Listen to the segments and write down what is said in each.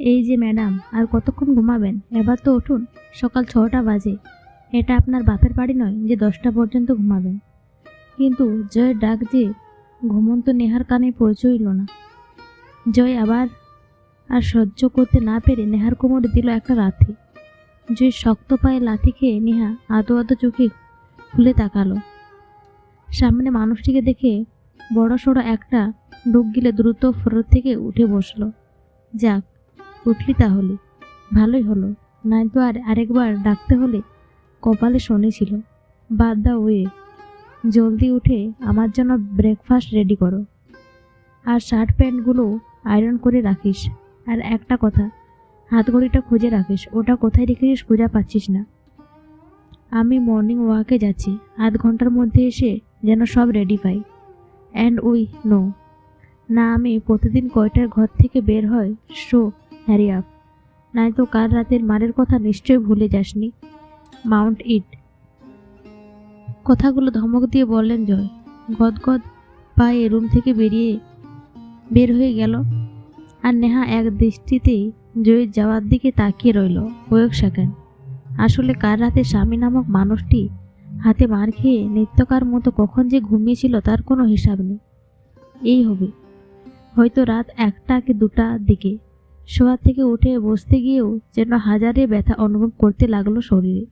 এই যে ম্যাডাম, আর কতক্ষণ ঘুমাবেন? এবার তো উঠুন, সকাল ছটা বাজে। এটা আপনার বাপের বাড়ি নয় যে দশটা পর্যন্ত ঘুমাবেন। কিন্তু জয়ের ডাক যে ঘুমন্ত নেহার কানে পৌঁছইল না। জয় আবার আর সহ্য করতে না পেরে নেহার কোমরে দিল একটা লাথি। জয় শক্ত পায়ে লাথি খেয়ে নেহা আদো আদো চোখে খুলে তাকালো। সামনে মানুষটিকে দেখে বড় সড়ো একটা ডুব গিলে দ্রুত ফ্লোর থেকে উঠে বসল। যাক উঠলি তাহলে? ভালোই হলো। নয়তো আর আরেকবার ডাকতে হলে কপালে শনি ছিল। বাদ দা ওয়ে। জলদি উঠে আমার জন্য ব্রেকফাস্ট রেডি করো। আর শার্ট প্যান্টগুলো আয়রন করে রাখিস। আর একটা কথা, হাতঘড়িটা খুঁজে রাখিস। ওটা কোথায় রেখেছিস খুঁজে পাচ্ছিস না। আমি মর্নিং ওয়াকে যাচ্ছি। আধ ঘণ্টার মধ্যে এসে যেন সব রেডি পাই। অ্যান্ড উই নো না, আমি প্রতিদিন কয়টার ঘর থেকে বের হয় শো হ্যারি আপ নয়তো কাল রাতের মারের কথা নিশ্চয়ই ভুলে যাসনি? Mount it. কথাগুলো ধমক দিয়ে বললেন জয়। গদগদ পায়ে রুম থেকে বেরিয়ে বের হয়ে গেল। আর নেহা এক দৃষ্টিতেই জয়ের যাওয়ার দিকে তাকিয়ে রইল। কয়েক সেকেন্ড। আসলে কার রাতে স্বামী নামক মানুষটি হাতে মার খেয়ে নিত্যকার মতো কখন যে ঘুমিয়েছিল তার কোনো হিসাব নেই। এই হবে। হয়তো রাত একটা কি দুটা দিকে। শোয়া থেকে উঠে বসতে গিয়েও যেন হাজারে ব্যথা অনুভব করতে লাগল শরীরে।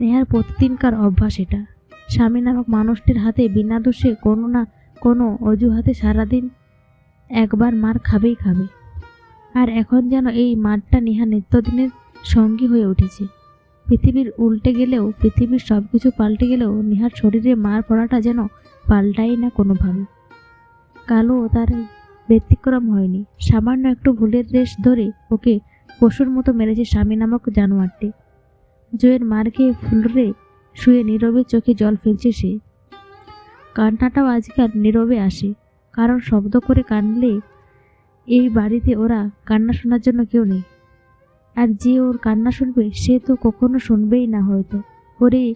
নেহার প্রতিদিনকার অভ্যাস এটা। স্বামী নামক মানুষটির হাতে বিনা দোষে কোনো না কোনো অজুহাতে সারাদিন একবার মার খাবেই খাবে। আর এখন যেন এই মারটা নেহা নিত্যদিনের সঙ্গী হয়ে উঠেছে। পৃথিবীর উল্টে গেলেও, পৃথিবীর সব কিছু পাল্টে গেলেও নেহার শরীরে মার পড়াটা যেন পাল্টাই না কোনোভাবে। কালো তার ব্যতিক্রম হয়নি। সামান্য একটু ভুলের রেশ ধরে ওকে পশুর মতো মেরেছে স্বামী নামক জানোয়ারটি। জয়ের মার খেয়ে ফুলরে শুয়ে নীরবে চোখে জল ফেলছে সে। কান্নাটাও আজকাল নীরবে আসে। কারণ শব্দ করে কানলে এই বাড়িতে ওরা কান্না শোনার জন্য কেউ নেই। আর যে ওর কান্না শুনবে, সে তো কখনো শুনবেই না হয়তো। ওরে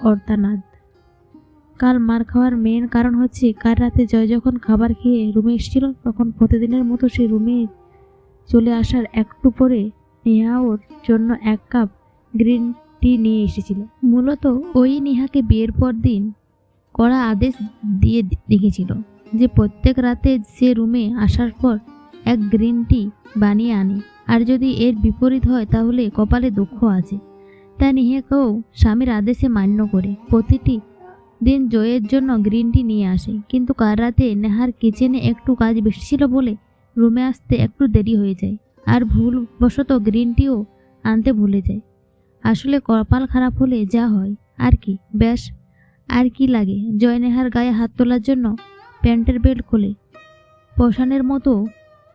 অর্তানাদ কাল মার খাওয়ার মেন কারণ হচ্ছে, কাল রাতে জয় যখন খাবার খেয়ে রুমে এসেছিল, তখন প্রতিদিনের মতো সে রুমে চলে আসার একটু পরে নেহা ওর জন্য এক কাপ গ্রিন টি নিয়ে এসেছিল। মূলত ওই নেহাকে বিয়ের পর দিন কড়া আদেশ দিয়ে রেখেছিল যে প্রত্যেক রাতে সে রুমে আসার পর এক গ্রিন টি বানিয়ে আনে। আর যদি এর বিপরীত হয়, তাহলে কপালে দুঃখ আছে। তা নেহাকেও স্বামীর আদেশে মান্য করে। প্রতিটি দিন জয়ের জন্য গ্রিন টি নিয়ে আসে। কিন্তু কাল রাতে নেহার কিচেনে একটু কাজ বেশি ছিল বলে রুমে আসতে একটু দেরি হয়ে যায়। আর ভুলবশত গ্রিন টিও আনতে ভুলে যায়। আসলে কপাল খারাপ হলে যা হয়। আর কি, ব্যাস। আর কি লাগে? জয় নেহার গায়ে হাত তোলার জন্য প্যান্টের বেল্ট খোলে। পোষানের মতো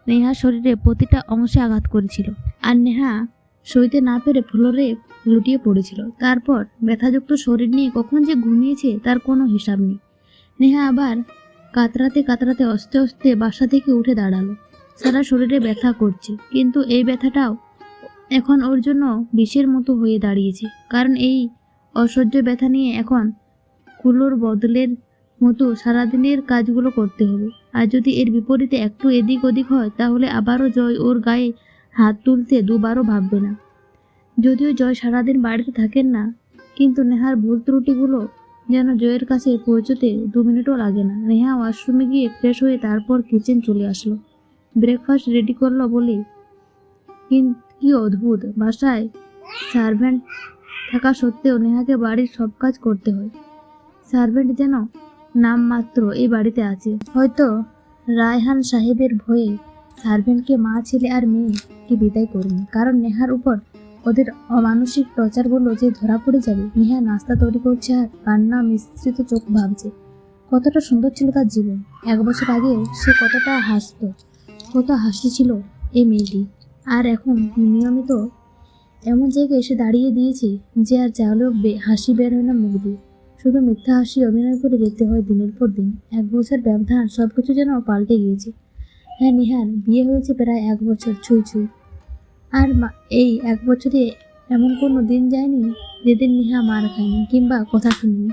নেহা শরীরে প্রতিটা অংশে আঘাত করেছিল। আর নেহা সইতে না পেরে ফ্লোরে লুটিয়ে পড়েছিল। তারপর ব্যথাযুক্ত শরীর নিয়ে কখন যে ঘুমিয়েছে তার কোনো হিসাব নেই। নেহা আবার কাতরাতে কাতরাতে অস্তে অস্তে বাসা থেকে উঠে দাঁড়াল। সারা শরীরে ব্যথা করছে, কিন্তু এই ব্যথাটাও এখন ওর জন্য বিষের মতো হয়ে দাঁড়িয়েছে। কারণ এই অসহ্য ব্যথা নিয়ে এখন কুলোর বদলের মতো সারাদিনের কাজগুলো করতে হবে। আর যদি এর বিপরীতে একটু এদিক ওদিক হয়, তাহলে আবারও জয় ওর গায়ে হাত তুলতে দুবারও ভাববে না। যদিও জয় সারাদিন বাড়িতে থাকেন না, কিন্তু নেহার ভুল ত্রুটিগুলো যেন জয়ের কাছে পৌঁছতে দু মিনিটও লাগে না। নেহা ওয়াশরুমে গিয়ে ফ্রেশ হয়ে তারপর কিচেন চলে আসলো। ব্রেকফাস্ট রেডি করল বলে কি অদ্ভুত, বাসায় সার্ভেন্ট থাকা সত্ত্বেও নেহাকে বাড়ির সব কাজ করতে হয়। সার্ভেন্ট যেন নাম মাত্র এই বাড়িতে আছে। হয়তো রায়হান সাহেবের ভয়ে সার্ভেন্টকে মা, ছেলে আর মেয়েকে বিদায় করেনি। কারণ নেহার উপর ওদের অমানসিক টর্চারগুলো যে ধরা পড়ে যাবে। নেহা নাস্তা তৈরি করছে আর কান্না মিশ্রিত চোখ ভাবছে। কতটা সুন্দর ছিল তার জীবন। এক বছর আগে সে কতটা হাসতো, কত হাসি ছিল এই মেয়েটি। আর এখন নিয়মিত এমন জায়গায় এসে দাঁড়িয়ে দিয়েছে যে আর চাইলেও হাসি বের হয় না মুখ দিয়ে। শুধু মিথ্যা হাসি অভিনয় করে যেতে হয় দিনের পর দিন। এক বছর ব্যবধান সব কিছু যেন পাল্টে গিয়েছে। হ্যাঁ নিহার, বিয়ে হয়েছে প্রায় এক বছর, ছুঁই ছুঁই। আর এই এক বছরে এমন কোনো দিন যায়নি যেদিন নিহা মার খায়নি, কিংবা কথা শুনিনি।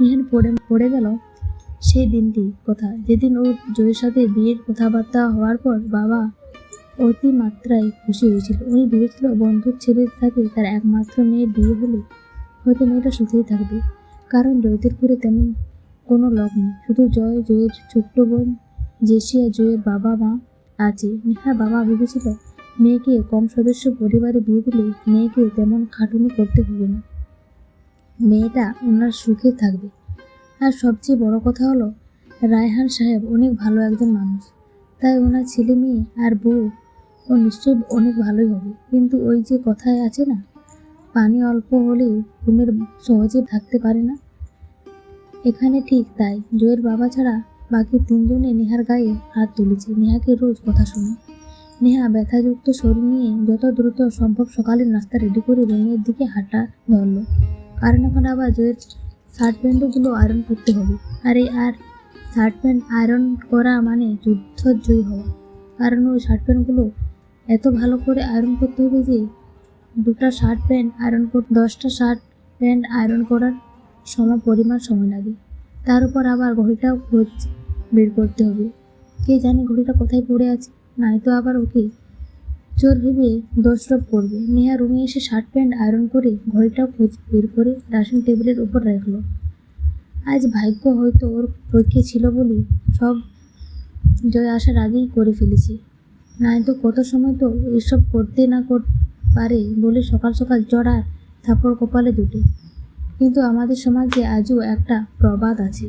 নিহার পড়ে পড়ে গেল সেই দিনটি কথা। যেদিন ওর জয়ের সাথে বিয়ের কথাবার্তা হওয়ার পর বাবা অতিমাত্রায় খুশি হয়েছিল। উনি ভেবেছিল বন্ধুর ছেলের সাথে তার একমাত্র মেয়ের বিয়ে হলে হয়তো মেয়েটা সুখেই থাকবে। কারণ জয়দেরপুরে তেমন কোনো লোক নেই। শুধু জয়, জয়ের ছোট্ট বোন জেসি আর জয়ের বাবা মা আছে নেহার বাবা ভেবেছিল মেয়েকে কম সদস্য পরিবারে বিয়ে দিলে মেয়েকে তেমন খাটুনি করতে হবে না। মেয়েটা ওনার সুখে থাকবে। আর সবচেয়ে বড় কথা হলো, রায়হান সাহেব অনেক ভালো একজন মানুষ। তাই ওনার ছেলে মেয়ে আর বউ, ও নিশ্চয়ই অনেক ভালোই হবে। কিন্তু ওই যে কথায় আছে না, পানি অল্প হলেও কুমির সহজে থাকতে পারে না। এখানে ঠিক তাই, জয়ের বাবা ছাড়া বাকি তিনজনে নেহার গায়ে হাত তুলেছে। নেহাকে রোজ কথা শোনে নেহা ব্যথাযুক্ত শরীর নিয়ে যত দ্রুত সম্ভব সকালের নাস্তা রেডি করে রুমের দিকে হাঁটা ধরলো। কারণ এখন আবার জয়ের শার্ট প্যান্টগুলো আয়রন করতে হবে। আর এই আর শার্ট প্যান্ট আয়রন করা মানে যুদ্ধ জয়ী হওয়া। কারণ ওই শার্ট প্যান্টগুলো এত ভালো করে আয়রন করতে হবে যে দুটো শার্ট প্যান্ট আয়রন কর দশটা শার্ট প্যান্ট আয়রন করার সম পরিমাণ সময় লাগে। তার উপর আবার ঘড়িটাও বের করতে হবে। কে জানে ঘড়িটা কোথায় পড়ে আছে, নয়তো আবার ওকে। চোর ভেবে দোষরোপ করবে। নেহা রুমে এসে শার্ট প্যান্ট, আয়রন করে ঘড়িটাও খোঁজ বের করে ড্রেসিং টেবিলের উপর রাখল। আজ ভাগ্য হয়তো ওর পক্ষে ছিল বলেই সব জয় আসার আগেই করে ফেলেছি। নয়তো কত সময় তো এসব করতে না কর, পারে বলে সকাল সকাল জড়ার থাপড় কপালে জুটে কিন্তু আমাদের সমাজে আজও একটা প্রবাদ আছে।